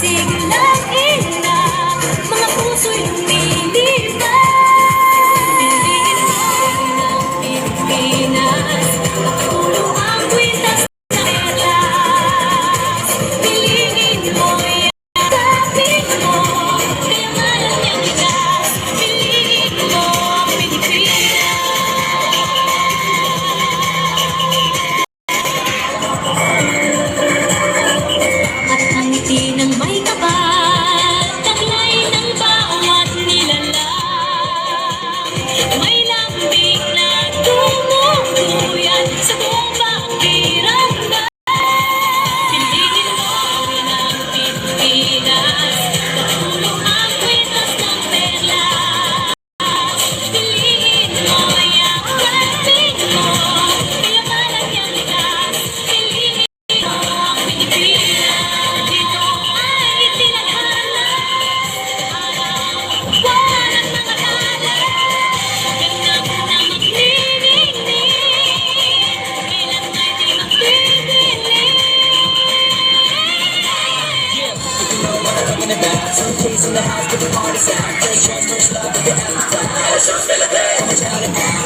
sing love. Please. Some keys in the house, but the party's out. First shots, first love, the after. All the Philippines. Come on, shout it out.